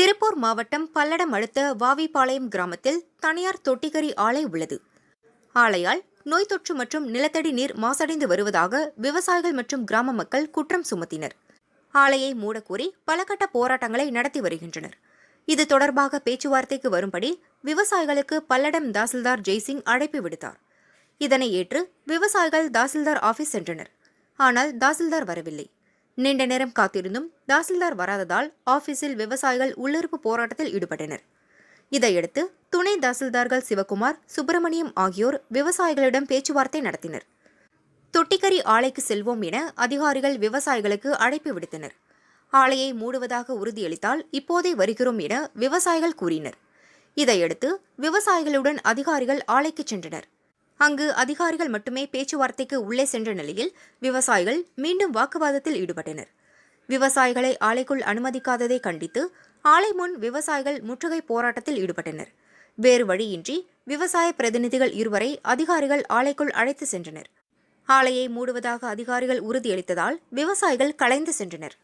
திருப்பூர் மாவட்டம் பல்லடம் அடுத்த வாவிபாளையம் கிராமத்தில் தனியார் தொட்டிக்கரி ஆலை உள்ளது. ஆலையால் நோய் தொற்று மற்றும் நிலத்தடி நீர் மாசடைந்து வருவதாக விவசாயிகள் மற்றும் கிராம மக்கள் குற்றம் சுமத்தினர். ஆலையை மூடக்கோரி பல கட்ட போராட்டங்களை நடத்தி வருகின்றனர். இது தொடர்பாக பேச்சுவார்த்தைக்கு வரும்படி விவசாயிகளுக்கு பல்லடம் தாசில்தார் ஜெய்சிங் அழைப்பு விடுத்தார். இதனை ஏற்று விவசாயிகள் தாசில்தார் ஆபீஸ் சென்றனர். ஆனால் தாசில்தார் வரவில்லை. நீண்ட நேரம் காத்திருந்தும் தாசில்தார் வராததால் ஆபீஸில் விவசாயிகள் உள்ளிருப்பு போராட்டத்தில் ஈடுபட்டனர். இதையடுத்து துணை தாசில்தார்கள் சிவகுமார் சுப்பிரமணியம் ஆகியோர் விவசாயிகளிடம் பேச்சுவார்த்தை நடத்தினர். தொட்டிக்கரி ஆலைக்கு செல்வோம் என அதிகாரிகள் விவசாயிகளுக்கு அழைப்பு விடுத்தனர். ஆலையை மூடுவதாக உறுதியளித்தால் இப்போதே வருகிறோம் என விவசாயிகள் கூறினர். இதையடுத்து விவசாயிகளுடன் அதிகாரிகள் ஆலைக்கு சென்றனர். அங்கு அதிகாரிகள் மட்டுமே பேச்சுவார்த்தைக்கு உள்ளே சென்ற நிலையில் விவசாயிகள் மீண்டும் வாக்குவாதத்தில் ஈடுபட்டனர். விவசாயிகளை ஆலைக்குள் அனுமதிக்காததை கண்டித்து ஆலை முன் விவசாயிகள் முற்றுகை போராட்டத்தில் ஈடுபட்டனர். வேறு வழியின்றி விவசாய பிரதிநிதிகள் இருவரை அதிகாரிகள் ஆலைக்குள் அழைத்து சென்றனர். ஆலையை மூடுவதாக அதிகாரிகள் உறுதியளித்ததால் விவசாயிகள் கலைந்து சென்றனர்.